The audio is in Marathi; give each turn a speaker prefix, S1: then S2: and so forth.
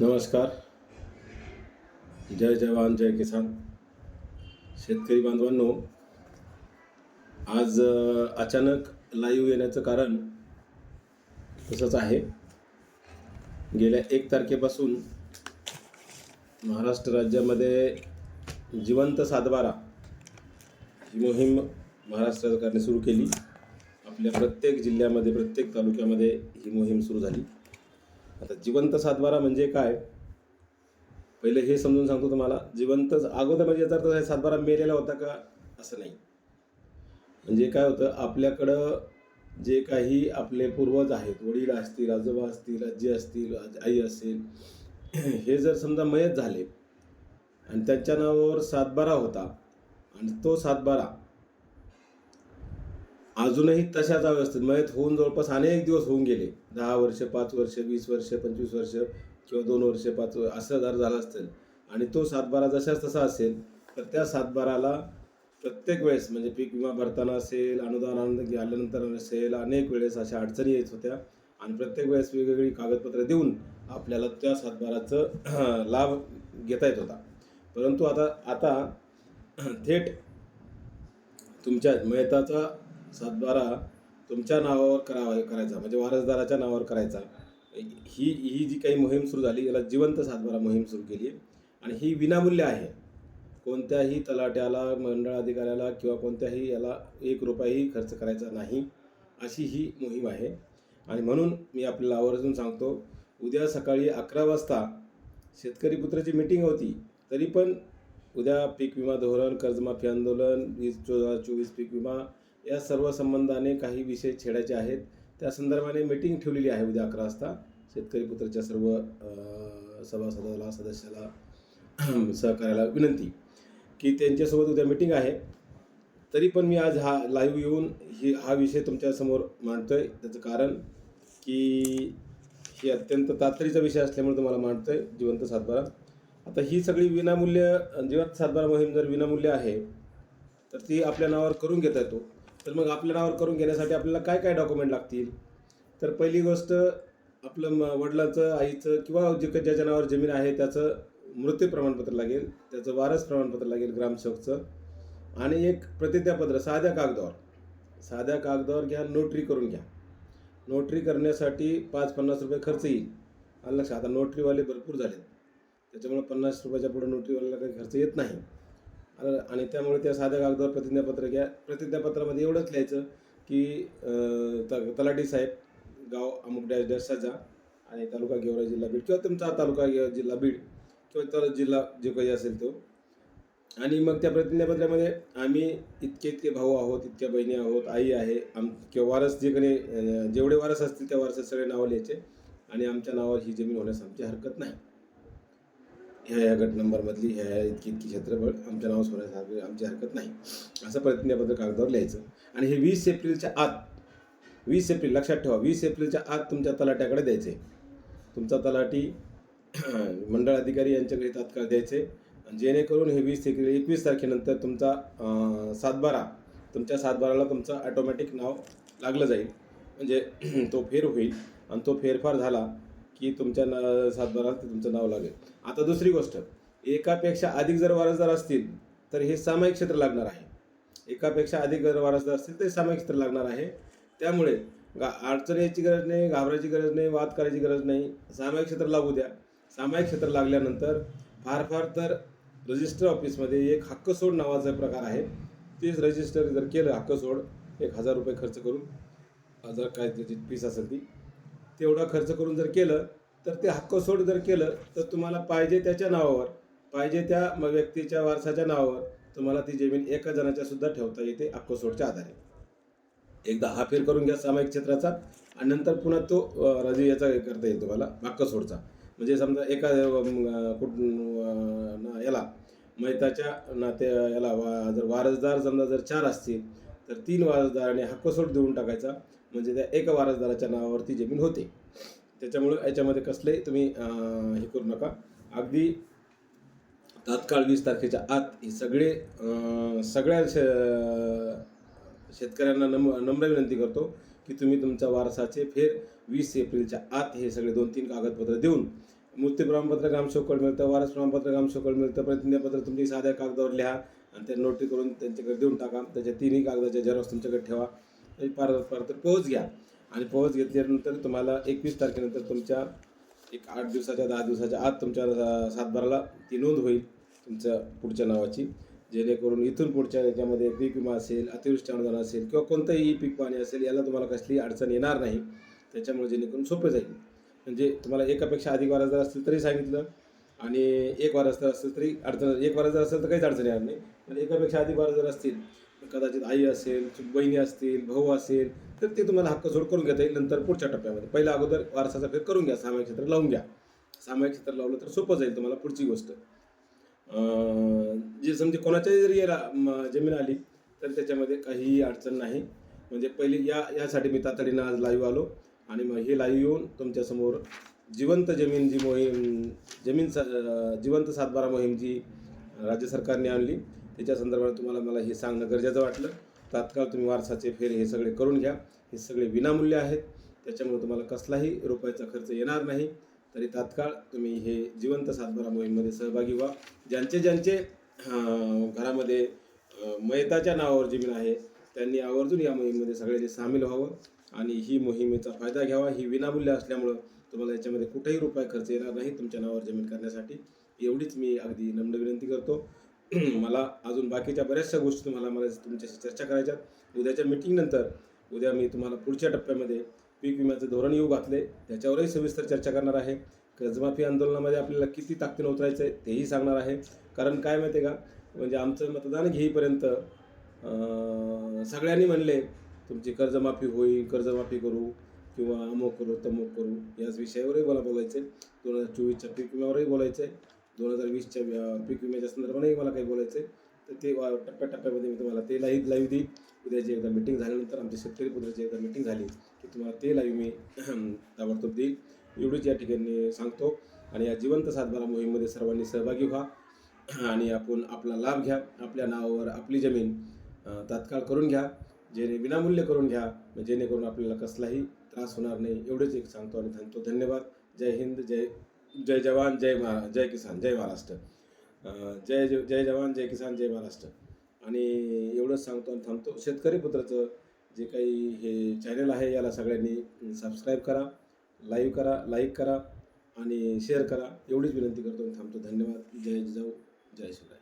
S1: नमस्कार। जय जवान जय किसान। शेतकरी बांधवांनो आज अचानक लाईव्ह येण्याचं कारण तसंच आहे. गेल्या एक तारखेपासून महाराष्ट्र राज्यामध्ये जिवंत सातबारा ही मोहीम महाराष्ट्र सरकारने सुरू केली. आपल्या प्रत्येक जिल्ह्यामध्ये प्रत्येक तालुक्यामध्ये ही मोहीम सुरू झाली. आता जिवंत सातबारा म्हणजे काय? पहिले हे समजून सांगतो तुम्हाला. जिवंत अगोदर म्हणजे याचा अर्थ सातबारा मेलेला होता का? असं नाही. म्हणजे काय होतं आपल्याकडं जे काही आपले पूर्वज आहेत वडील असतील आजोबा असतील आजी असतील आज- आई असेल हे जर समजा मयत झाले आणि त्यांच्या नावावर सातबारा होता आणि तो सातबारा अजूनही तशाच अवस्थेत मयत होऊन जवळपास अनेक दिवस होऊन गेले. दहा वर्ष पाच वर्ष वीस वर्ष पंचवीस वर्ष किंवा दोन वर्ष पाच वर्ष असं जर झालं असेल आणि तो सातबारा जशाच तसा असेल तर त्या सातबाराला प्रत्येक वेळेस म्हणजे पीक विमा भरताना असेल अनुदान आल्यानंतर असेल अनेक वेळेस अशा अडचणी येत होत्या. आणि प्रत्येक वेळेस वेगवेगळी कागदपत्रं देऊन आपल्याला त्या सातबाराचं लाभ घेता येत होता. परंतु आता आता थेट तुमच्या मयताचा सातबारा तुमच्या नावावर करावा करायचा म्हणजे वारसदाराच्या नावावर करायचा. ही ही जी काही मोहीम सुरू झाली याला जिवंत सातबारा मोहीम सुरू केली आणि ही विनामूल्य आहे. कोणत्याही तलाट्याला मंडळ अधिकाऱ्याला किंवा कोणत्याही याला एक रुपयाही खर्च करायचा नाही अशी ही मोहीम आहे. आणि म्हणून मी आपल्याला आवर्जून सांगतो उद्या सकाळी अकरा वाजता शेतकरी पुत्राची मीटिंग होती तरी पण उद्या पीक विमा धोरण कर्जमाफी आंदोलन वीस चो चोवीस पीक विमा या सर्व संबंधाने काही विषय छेडायचे आहेत. त्या संदर्भाने मीटिंग ठेवलेली आहे उद्या अकरा वाजता. शेतकरी पुत्रच्या सर्व सभासदाला सदस्याला सहकार्याला विनंती की त्यांच्यासोबत उद्या मीटिंग आहे. तरी पण मी आज हा लाईव्ह येऊन ही हा विषय तुमच्यासमोर मांडतो आहे त्याचं कारण की ही अत्यंत तातडीचा विषय असल्यामुळे तुम्हाला मांडतोय. जिवंत सातबारा. आता ही सगळी विनामूल्य जिवंत सातबारा मोहीम जर विनामूल्य आहे तर ती आपल्या नावावर करून घेता येतो. तर मग आपल्या नावावर करून घेण्यासाठी आपल्याला काय काय डॉक्युमेंट लागतील? तर पहिली गोष्ट आपलं म वडिलांचं आईचं किंवा जे ज्याच्या नावावर जमीन आहे त्याचं मृत्यू प्रमाणपत्र लागेल त्याचं वारस प्रमाणपत्र लागेल ग्रामसेवकचं आणि एक प्रतिज्ञापत्र साध्या कागदावर. साध्या कागदावर घ्या नोटरी करून घ्या. नोटरी करण्यासाठी पाच पन्नास रुपये खर्च येईल. आणि लक्षात? आता नोटरीवाले भरपूर झालेत. त्याच्यामुळे पन्नास रुपयाच्या पुढे नोटरीवाल्याला काही खर्च येत नाही. आणि त्यामुळे त्या साध्या कागदावर प्रतिज्ञापत्र घ्या. प्रतिज्ञापत्रामध्ये एवढंच लिहायचं की त तलाठी साहेब गाव अमुक डॅश डॅश सजा आणि तालुका गेवरा जिल्हा बीड किंवा तुमचा तालुका गे जिल्हा बीड किंवा तर जिल्हा जे काही असेल तो. आणि मग त्या प्रतिज्ञापत्रामध्ये आम्ही इतके इतके भाऊ आहोत इतक्या बहिणी आहोत आई आहे आम किंवा वारस जे कोणी जेवढे वारस असतील त्या वारसात सगळे नावं लिहायचे आणि आमच्या नावावर ही जमीन होण्यास आमची हरकत नाही. ह्या ह्या गट नंबरमधली ह्या ह्या इतकी इतकी क्षेत्रफळ आमच्या नावावर होण्यास आमची हरकत नाही. असं प्रतिज्ञापत्र कागदावर लिहायचं. आणि हे वीस एप्रिलच्या आत वीस एप्रिल लक्षात ठेवा वीस एप्रिलच्या आत तुमच्या तलाट्याकडे द्यायचे. तुमचा तलाठी मंडळ अधिकारी यांच्याकडे तात्काळ द्यायचे. जेणेकरून हे वीस एप्रिल एकवीस तारखेनंतर तुमचा सातबारा तुमच्या सातबाराला तुमचं ॲटोमॅटिक नाव लागलं जाईल. म्हणजे तो फेर होईल. आणि तो फेरफार झाला की तुमच्या ना सातबारात ते तुमचं नाव लागेल. आता दुसरी गोष्ट एकापेक्षा अधिक जर वारसदार असतील तर हे सामायिक क्षेत्र लागणार आहे. एकापेक्षा अधिक जर वारसदार असतील तर सामायिक क्षेत्र लागणार आहे. त्यामुळे गा अडचण यायची गरज नाही घाबरायची गरज नाही वाद करायची गरज नाही. सामायिक क्षेत्र लागू द्या. सामायिक क्षेत्र लागल्यानंतर फार फार तर रजिस्टर ऑफिसमध्ये एक हक्कसोड नावाचा प्रकार आहे. तेच रजिस्टर जर केलं हक्कसोड एक हजार रुपये खर्च करून हजार काय त्याची फीस असेल ती तेवढा खर्च करून जर केलं तर ते हक्कसोड जर केलं तर तुम्हाला पाहिजे त्याच्या नावावर पाहिजे त्या मग व्यक्तीच्या वारसाच्या नावावर तुम्हाला ती जमीन एका जणाच्या सुद्धा ठेवता येते हक्कसोडच्या आधारे. एकदा हा फेर करून घ्या सामायिक क्षेत्राचा आणि नंतर पुन्हा तो अ, राजू याचा हे करता येईल तुम्हाला हक्कसोडचा. म्हणजे समजा एका कुठ ना- याला मैताच्या नाते याला वा जर वारसदार समजा जर चार असतील तर तीन वारसदाराने हक्कसोड देऊन टाकायचा. म्हणजे त्या एका वारसदाराच्या नावावरती जमीन होते. त्याच्यामुळं याच्यामध्ये कसले तुम्ही हे करू नका. अगदी तात्काळ वीस तारखेच्या आत हे सगळे सगळ्या शेतकऱ्यांना नम नम्र विनंती करतो की तुम्ही तुमच्या वारसाचे फेर वीस एप्रिलच्या आत हे सगळे दोन तीन कागदपत्र देऊन मृत्यू प्रमाणपत्र ग्रामसेवककडे मिळतं वारस प्रमाणपत्र ग्रामसेवककडे मिळतं प्रतिज्ञापत्र तुमची साध्या कागदावर लिहा आणि त्या नोटरी करून त्यांच्याकडे देऊन टाका. त्याच्या तिन्ही कागदाच्या झेरॉक्स तुमच्याकडे ठेवा. हे पार पार तर पोहोच घ्या. आणि पोहोच घेतल्यानंतर तुम्हाला एकवीस तारखेनंतर तुमच्या एक आठ दिवसाच्या दहा दिवसाच्या आत तुमच्या सातबाराला ती नोंद होईल तुमच्या पुढच्या नावाची. जेणेकरून इथून पुढच्या याच्यामध्ये पीक विमा असेल अतिवृष्टी अनुदान असेल किंवा कोणतंही पीक पाणी असेल याला तुम्हाला कसली अडचण येणार नाही. त्याच्यामुळे जेणेकरून सोपं जाईल. म्हणजे तुम्हाला एकापेक्षा अधिक वारसदार असतील तरी सांगितलं आणि एक वारसदार असेल तरी अडचण एक वारसदार असेल तर काहीच अडचण येणार नाही. पण एकापेक्षा अधिक वारसदार असतील कदाचित आई असेल बहिणी असतील भाऊ असेल तर ते तुम्हाला हक्क जोड करून घेता येईल नंतर पुढच्या टप्प्यामध्ये. पहिल्या अगोदर वारसाचा फेर करून घ्या सामायिक क्षेत्र लावून घ्या. सामायिक क्षेत्र लावलं तर सोपं जाईल तुम्हाला पुढची गोष्ट. जे समजे कोणाच्याही जरी याला जमीन आली तर त्याच्यामध्ये काहीही अडचण नाही. म्हणजे पहिले या यासाठी मी तातडीनं आज लाईव्ह आलो आणि मग हे लाईव्ह येऊन तुमच्यासमोर जिवंत जमीन जी मोहीम जमीन सा जिवंत सातबारा मोहीम जी राज्य सरकारने आणली त्याच्या संदर्भात तुम्हाला मला हे सांगणं गरजेचं वाटलं. तात्काळ तुम्ही वारसाचे फेर हे सगळे करून घ्या. हे सगळे विनामूल्य आहेत. त्याच्यामुळे तुम्हाला कसलाही रुपयाचा खर्च येणार नाही. तरी तात्काळ तुम्ही हे जिवंत सातबारा मोहीममध्ये सहभागी व्हा. ज्यांचे ज्यांचे घरामध्ये मयताच्या नावावर जमीन आहे त्यांनी आवर्जून या मोहीममध्ये सगळ्यांनी सामील व्हावं आणि ही मोहिमेचा फायदा घ्यावा. ही विनामूल्य असल्यामुळं तुम्हाला याच्यामध्ये कुठेही रुपये खर्च येणार नाही तुमच्या नावावर जमीन करण्यासाठी. एवढीच मी अगदी नम्र विनंती करतो. मला अजून बाकीच्या बऱ्याचशा गोष्टी तुम्हाला मला तुमच्याशी चर्चा करायच्या उद्याच्या मीटिंगनंतर उद्या मी तुम्हाला पुढच्या टप्प्यामध्ये पीक विम्याचं धोरण येऊ घातले. त्याच्यावरही सविस्तर चर्चा करणार आहे. कर्जमाफी आंदोलनामध्ये आपल्याला किती ताकदीनं उतरायचं आहे तेही सांगणार आहे. कारण काय माहिती आहे का? म्हणजे आमचं मतदान घेईपर्यंत सगळ्यांनी म्हणले तुमची कर्जमाफी होईल कर्जमाफी करू किंवा अमुक करू तमुक करू याच विषयावरही मला बोलायचं आहे दोन हजार चोवीसच्या पीक विम्यावरही बोलायचं आहे दोन हजार वीसच्या पीक विम्याच्या संदर्भानेही मला काही बोलायचं आहे तर ते वा- टप्प्याटप्प्यामध्ये मी तुम्हाला ते लाईव्ह लाईव्ह देईल उद्याची एकदा मिटिंग झाल्यानंतर आमच्या शेतकरी पुत्राची एकदा मिटिंग झाली की तुम्हाला ते लाईव्ह मी ताबडतोब देईल एवढीच या ठिकाणी सांगतो. आणि या जिवंत सातबारा मोहीममध्ये सर्वांनी सहभागी व्हा आणि आपण आपला लाभ घ्या आपल्या नावावर आपली जमीन तात्काळ करून घ्या जेणे विनामूल्य करून घ्या जेणेकरून आपल्याला कसलाही त्रास होणार नाही. एवढेच एक सांगतो आणि थांबतो. धन्यवाद. जय हिंद जय जय जवान जय महा जय किसान जय महाराष्ट्र. जय जय जवान जय किसान जय महाराष्ट्र. आणि एवढंच सांगतो आणि थांबतो. शेतकरी पुत्राचं जे काही हे चॅनल आहे याला सगळ्यांनी सबस्क्राईब करा लाईव्ह करा लाईक करा आणि शेअर करा. एवढीच विनंती करतो आणि थांबतो. धन्यवाद. जय जाऊ जय शिवराय.